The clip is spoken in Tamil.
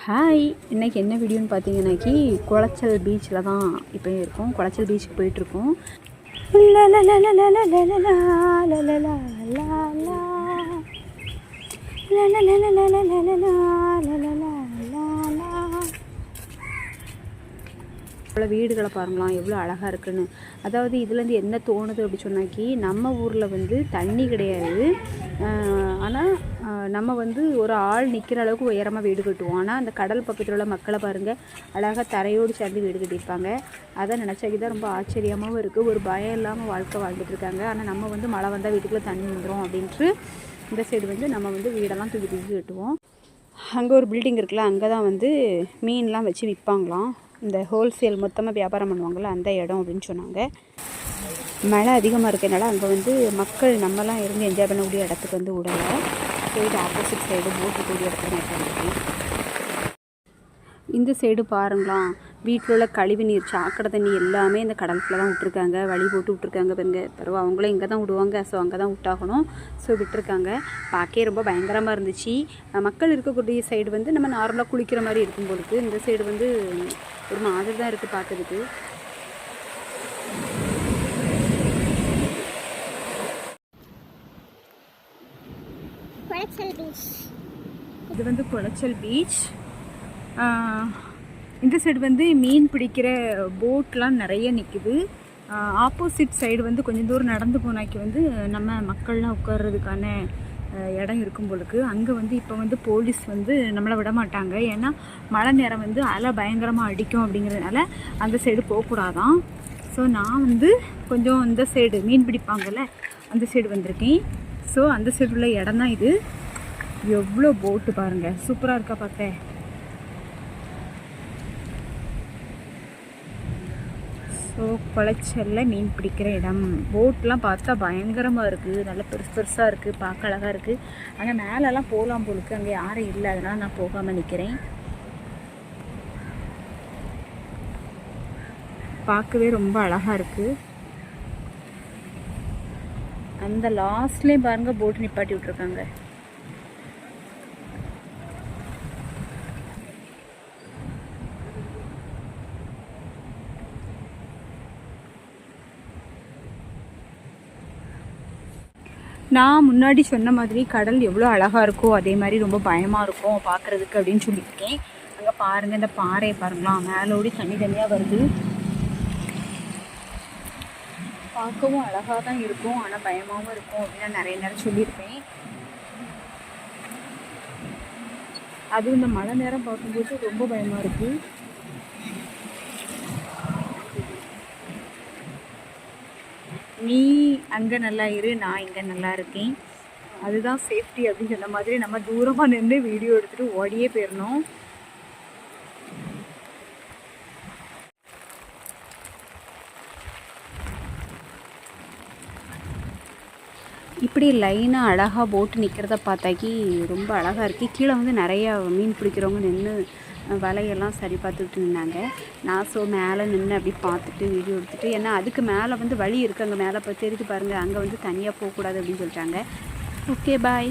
ஹாய் இன்றைக்கி என்ன வீடியோன்னு பார்த்தீங்கன்னாக்கி குளச்சல் பீச்சில் தான் இப்போ இருக்கோம் குளச்சல் பீச்சுக்கு போயிட்டுருக்கோம் இவ்வளோ வீடுகளை பாருங்களாம் எவ்வளோ அழகாக இருக்குன்னு அதாவது இதுலேருந்து என்ன தோணுது அப்படி சொன்னாக்கி நம்ம ஊரில் வந்து தண்ணி கிடையாது ஆனால் நம்ம வந்து ஒரு ஆள் நிற்கிற அளவுக்கு உயரமாக வீடு கட்டுவோம். ஆனால் அந்த கடல் பக்கத்தில் உள்ள மக்களை பாருங்கள் அழகாக தரையோடு சேர்ந்து வீடு கட்டியிருப்பாங்க. அதை நினச்சாக்கி தான் ரொம்ப ஆச்சரியமாகவும் இருக்குது ஒரு பயம் இல்லாமல் வாழ்க்கை வாழ்ந்துட்டுருக்காங்க ஆனால் நம்ம வந்து மழை வந்தால் வீட்டுக்குள்ளே தண்ணி வந்துடும் அப்படின்ட்டு இந்த சைடு வந்து நம்ம வந்து வீடெல்லாம் தூக்கி தூக்கி கட்டுவோம். அங்கே ஒரு பில்டிங் இருக்குல்ல அங்கே தான் வந்து மீன்லாம் வச்சு விற்பாங்களாம் இந்த ஹோல்சேல் மொத்தமாக வியாபாரம் பண்ணுவாங்கள்ல அந்த இடம் அப்படின்னு சொன்னாங்க. மழை அதிகமாக இருக்கனால அங்கே வந்து மக்கள் நம்மலாம் இருந்து என்ஜாய் பண்ணக்கூடிய இடத்துக்கு வந்து விடலை போயிட்டு ஆப்போசிட் சைடு போட்டு கூடிய இடத்துல நான் இந்த சைடு பாருங்களாம் வீட்டில் உள்ள கழிவு நீர் சாக்கடை தண்ணி எல்லாமே இந்த கடலுக்குள்ள தான் விட்ருக்காங்க வழி போட்டு விட்ருக்காங்க பாருங்க. பிறகு அவங்களும் இங்கே தான் விடுவாங்க. ஸோ அங்கே தான் விட்டாகணும். ஸோ விட்டுருக்காங்க. பார்க்கவே ரொம்ப பயங்கரமாக இருந்துச்சு. மக்கள் இருக்கக்கூடிய சைடு வந்து நம்ம நார்மலாக குளிக்கிற மாதிரி இருக்கும் பொழுது இந்த சைடு வந்து ஒரு மாதிரி தான் இருக்குது பார்க்குறதுக்கு குளச்சல் பீச் இது வந்து குளச்சல் பீச் இந்த சைடு வந்து மீன் பிடிக்கிற போட்லாம் நிறைய நிற்குது ஆப்போசிட் சைடு வந்து கொஞ்சம் தூரம் நடந்து போனாக்கி வந்து நம்ம மக்கள்லாம் உட்கார்றதுக்கான இடம் இருக்கும் பொழுது அங்கே வந்து இப்போ வந்து போலீஸ் வந்து நம்மளை விட மாட்டாங்க. ஏன்னா மழை நேரம் வந்து அலை பயங்கரமாக அடிக்கும் அப்படிங்கிறதுனால அந்த சைடு போகக்கூடாதான். ஸோ நான் வந்து கொஞ்சம் இந்த சைடு மீன் பிடிப்பாங்கல்ல அந்த சைடு வந்திருக்கேன். ஸோ அந்த சைடு உள்ள இடம் தான் இது. எவ்வளோ போட்டு பாருங்கள் சூப்பராக இருக்கா பார்த்தேன் ஸோ குளச்சலில் மீன் பிடிக்கிற இடம். போட்லாம் பார்த்தா பயங்கரமாக இருக்குது நல்ல பெருசு பெருசாக இருக்குது பார்க்க அழகாக இருக்குது அங்கே மேலெல்லாம் போகலாம் போலுக்கு அங்கே யாரும் இல்லை. அதனால் நான் போகாமல் நிற்கிறேன் பார்க்கவே ரொம்ப அழகாக இருக்குது அந்த லாஸ்ட்லேயும் பாருங்க போட்டு நிப்பாட்டி விட்ருக்காங்க நான் முன்னாடி சொன்ன மாதிரி கடல் எவ்வளோ அழகாக இருக்கோ அதே மாதிரி ரொம்ப பயமாக இருக்கும் பார்க்குறதுக்கு அப்படின்னு சொல்லியிருக்கேன். அங்கே பாருங்கள் இந்த பாறையை பாருங்களா மேலோடி தனி தனியாக வருது. பார்க்கவும் அழகாக தான் இருக்கும். ஆனால் பயமாகவும் இருக்கும் அப்படின்னு நான் நிறைய நேரம் சொல்லியிருப்பேன். அதுவும் இந்த மழை நேரம் பார்க்கும்போது ரொம்ப பயமாக இருக்குது நீ அங்கே நல்லா இரு நான் இங்கே நல்லா இருக்கேன். அதுதான் சேஃப்டி அப்படின்னு சொன்ன மாதிரி நம்ம தூரமாக நின்று வீடியோ எடுத்துகிட்டு ஓடியே போயிடணும் இப்படி லைனாக அழகாக போட்டு நிற்கிறத பார்த்தாக்கி ரொம்ப அழகாக இருக்குது கீழே வந்து நிறையா மீன் பிடிக்கிறவங்க நின்று வலையெல்லாம் சரி பார்த்துக்கிட்டு நின்னாங்க. நான் ஸோ மேலே நின்று அப்படி பார்த்துட்டு வீடியோ எடுத்துகிட்டு ஏன்னா அதுக்கு மேலே வந்து வழி இருக்குது அங்கே மேலே இப்போ தெரிஞ்சு பாருங்கள் அங்கே வந்து தனியாக போகக்கூடாது அப்படின்னு சொல்லிட்டாங்க. Okay bye